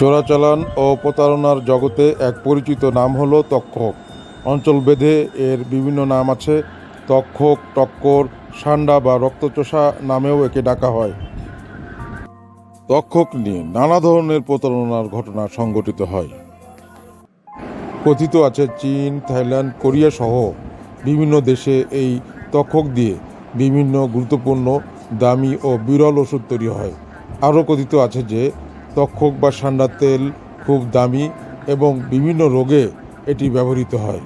চোরাচালান ও প্রতারণার জগতে এক পরিচিত নাম হলো তক্ষক। অঞ্চল ভেদে এর বিভিন্ন নাম আছে। তক্ষক, টক্কর, সান্ডা বা রক্তচোষা নামেও একে ডাকা হয়। তক্ষক নিয়ে নানা ধরনের প্রতারণার ঘটনা সংঘটিত হয়। কথিত আছে চীন, থাইল্যান্ড, কোরিয়া সহ বিভিন্ন দেশে এই তক্ষক দিয়ে বিভিন্ন গুরুত্বপূর্ণ, দামি ও বিরল ওষুধ তৈরি হয়। আরও কথিত আছে যে তক্ষক বা সান্ডার তেল খুব দামি এবং বিভিন্ন রোগে এটি ব্যবহৃত হয়।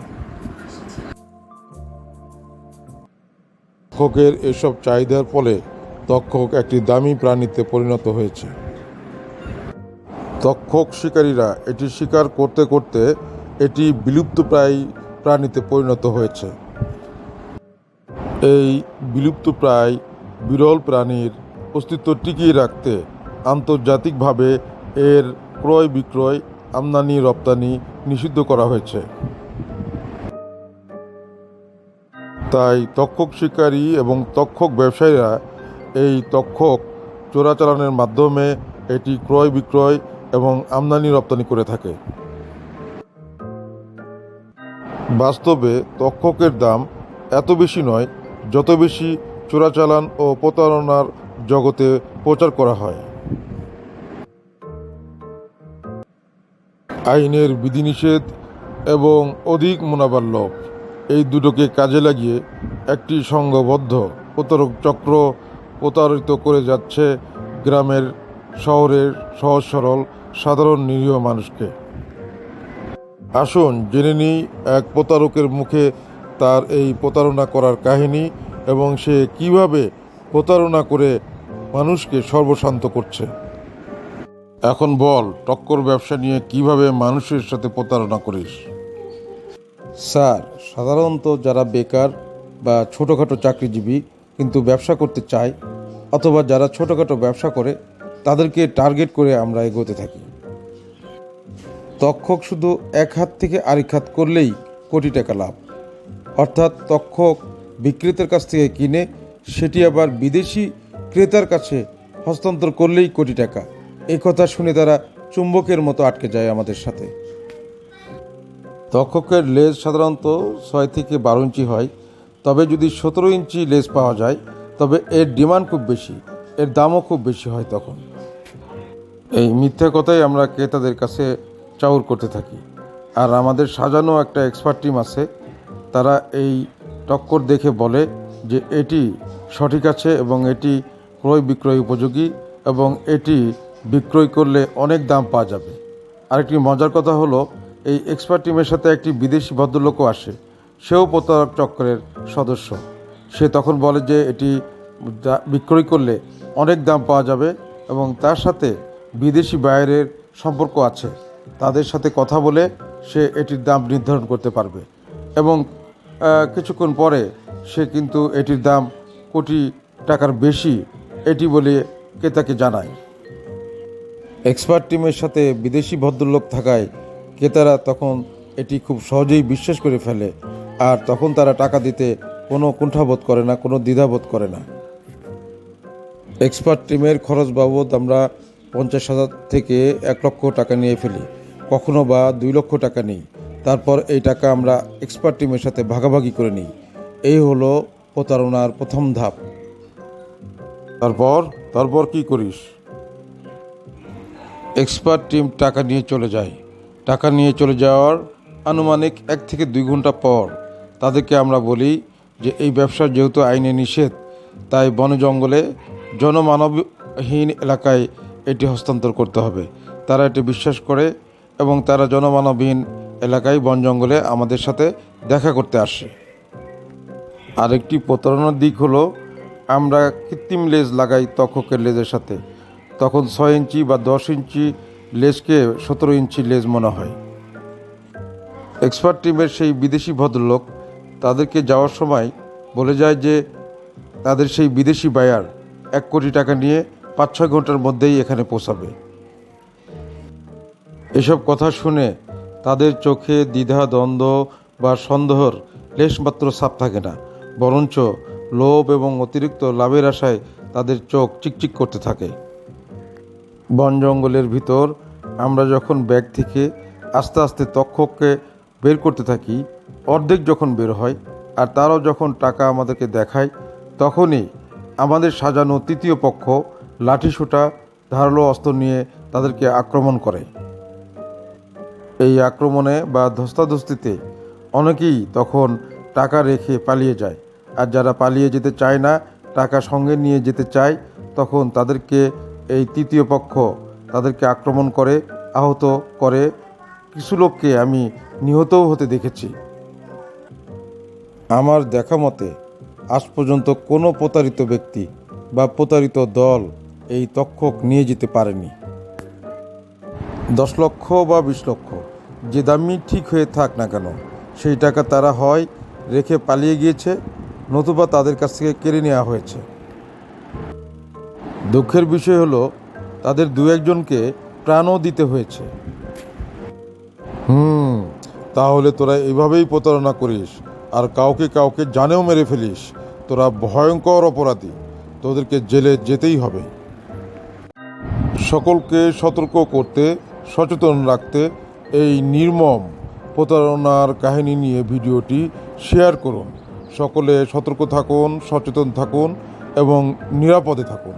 তক্ষকের এসব চাহিদার ফলে তক্ষক একটি দামি প্রাণীতে পরিণত হয়েছে। তক্ষক শিকারীরা এটি শিকার করতে করতে এটি বিলুপ্তপ্রায় প্রাণীতে পরিণত হয়েছে। এই বিলুপ্তপ্রায় বিরল প্রাণীর অস্তিত্ব টিকিয়ে রাখতে আন্তর্জাতিকভাবে এর ক্রয় বিক্রয়, আমদানি, রপ্তানি নিষিদ্ধ করা হয়েছে। তাই তক্ষক শিকারী এবং তক্ষক ব্যবসায়ীরা এই তক্ষক চোরাচালানের মাধ্যমে এটি ক্রয় বিক্রয় এবং আমদানি রপ্তানি করে থাকে। বাস্তবে তক্ষকের দাম এত বেশি নয়, যত বেশি চোরাচালান ও প্রতারণার জগতে প্রচার করা হয়। আইনের বিধিনিষেধ এবং অধিক মুনাফার লোভ। এই দুটোকে কাজে লাগিয়ে একটি সংঘবদ্ধ প্রতারক চক্র প্রতারিত করে যাচ্ছে গ্রামের শহরের সহজ সরল সাধারণ, নিরীহ মানুষকে। আসুন জেনে নিই এক প্রতারকের মুখে তার এই প্রতারণা করার কাহিনী এবং সে কীভাবে প্রতারণা করে মানুষকে সর্বশান্ত করছে। এখন বল, টক্কর ব্যবসা নিয়ে কীভাবে মানুষের সাথে প্রতারণা করিস? স্যার, সাধারণত যারা বেকার বা ছোটোখাটো চাকরিজীবী কিন্তু ব্যবসা করতে চায় অথবা যারা ছোটোখাটো ব্যবসা করে, তাদেরকে টার্গেট করে আমরা এগোতে থাকি। তক্ষক শুধু এক হাত থেকে আরেক হাত করলেই কোটি টাকা লাভ। অর্থাৎ তক্ষক বিক্রেতার কাছ থেকে কিনে, সেটি আবার বিদেশি ক্রেতার কাছে হস্তান্তর করলেই কোটি টাকা। কথা শুনে তারা চুম্বকের মতো আটকে যায় আমাদের সাথে। তক্ষকের লেজ সাধারণত ছয় থেকে বারো ইঞ্চি হয়, তবে যদি সতেরো ইঞ্চি লেজ পাওয়া যায়, তবে এর ডিমান্ড খুব বেশি, এর দামও খুব বেশি হয় তখন। এই মিথ্যা কথাই আমরা ক্রেতাদের কাছে চাউর করতে থাকি। আর আমাদের সাজানো একটা এক্সপার্ট টিম আছে, তারা এই টক্কর দেখে বলে যে এটি সঠিক আছে এবং এটি ক্রয় বিক্রয় উপযোগী এবং এটি বিক্রয় করলে অনেক দাম পাওয়া যাবে। আরেকটি মজার কথা হলো, এই এক্সপার্ট টিমের সাথে একটি বিদেশি ভদ্রলোকও আসে। সেও প্রতারক চক্রের সদস্য। সে তখন বলে যে, এটি বিক্রয় করলে অনেক দাম পাওয়া যাবে এবং তার সাথে বিদেশি বাইরের সম্পর্ক আছে। তাদের সাথে কথা বলে সে এটির দাম নির্ধারণ করতে পারবে। এবং কিছুক্ষণ পরে সে কিন্তু এটির দাম কোটি টাকার বেশি, এটি বলে ক্রেতাকে জানায়। এক্সপার্ট টিমের সাথে বিদেশি ভদ্রলোক থাকায় ক্রেতারা তখন এটি খুব সহজেই বিশ্বাস করে ফেলে। আর তখন তারা টাকা দিতে কোনো কুণ্ঠাবোধ করে না, কোনো দ্বিধাবোধ করে না। এক্সপার্ট টিমের খরচ বাবদ আমরা পঞ্চাশ হাজার থেকে এক লক্ষ টাকা নিয়ে ফেলি। কখনো বা দুই লক্ষ টাকা নিই। তারপর এই টাকা আমরা এক্সপার্ট টিমের সাথে ভাগাভাগি করে নিই। এই হলো প্রতারণার প্রথম ধাপ। তারপর? তারপর কি করিস? এক্সপার্ট টিম টাকা নিয়ে চলে যায়। টাকা নিয়ে চলে যাওয়ার আনুমানিক এক থেকে দুই ঘণ্টা পর তাদেরকে আমরা বলি যে, এই ব্যবসা যেহেতু আইনে নিষেধ, তাই বন জঙ্গলে জনমানবহীন এলাকায় এটি হস্তান্তর করতে হবে। তারা এটি বিশ্বাস করে এবং তারা জনমানবহীন এলাকায় বন জঙ্গলে আমাদের সাথে দেখা করতে আসে। আরেকটি প্রতারণার দিক হলো, আমরা কৃত্রিম লেজ লাগাই তক্ষকের লেজের সাথে। তখন ছয় ইঞ্চি বা দশ ইঞ্চি লেজকে সতেরো ইঞ্চি লেজ মনে হয়। এক্সপার্ট টিমের সেই বিদেশি ভদ্রলোক তাদেরকে যাওয়ার সময় বলে যায় যে তাদের সেই বিদেশি বায়ার এক কোটি টাকা নিয়ে পাঁচ ছয় ঘণ্টার মধ্যেই এখানে পৌঁছাবে। এসব কথা শুনে তাদের চোখে দ্বিধা, দ্বন্দ্ব বা সন্দেহর লেশমাত্র ছাপ থাকে না, বরঞ্চ লোভ এবং অতিরিক্ত লাভের আশায় তাদের চোখ চিকচিক করতে থাকে। বন জঙ্গলের ভিতর আমরা যখন ব্যাগ থেকে আস্তে আস্তে তক্ষককে বের করতে থাকি, অর্ধেক যখন বের হয় আর তারাও যখন টাকা আমাদেরকে দেখায়, তখনই আমাদের সাজানো তৃতীয় পক্ষ লাঠিসোঁটা, ধারালো অস্ত্র নিয়ে তাদেরকে আক্রমণ করে। এই আক্রমণে বা ধস্তাধস্তিতে অনেকেই তখন টাকা রেখে পালিয়ে যায় আর যারা পালিয়ে যেতে চায় না, টাকা সঙ্গে নিয়ে যেতে চায়, তখন তাদেরকে এই তৃতীয় পক্ষ তাদেরকে আক্রমণ করে, আহত করে। কিছু লোককে আমি নিহতও হতে দেখেছি। আমার দেখা মতে, আজ পর্যন্ত কোনো প্রতারিত ব্যক্তি বা প্রতারিত দল এই তক্ষক নিয়ে যেতে পারেনি। দশ লক্ষ বা বিশ লক্ষ, যে দামই ঠিক হয়ে থাক না কেন, সেই টাকা তারা হয় রেখে পালিয়ে গিয়েছে, নতুবা তাদের কাছ থেকে কেড়ে নেওয়া হয়েছে। দুঃখের বিষয় হলো, তাদের দু একজনকে প্রাণও দিতে হয়েছে। হুম, তাহলে তোরা এভাবেই প্রতারণা করিস, আর কাউকে কাউকে জানেও মেরে ফেলিস। তোরা ভয়ঙ্কর অপরাধী, তোদেরকে জেলে যেতেই হবে। সকলকে সতর্ক করতে, সচেতন রাখতে এই নির্মম প্রতারণার কাহিনী নিয়ে ভিডিওটি শেয়ার করুন। সকলে সতর্ক থাকুন, সচেতন থাকুন এবং নিরাপদে থাকুন।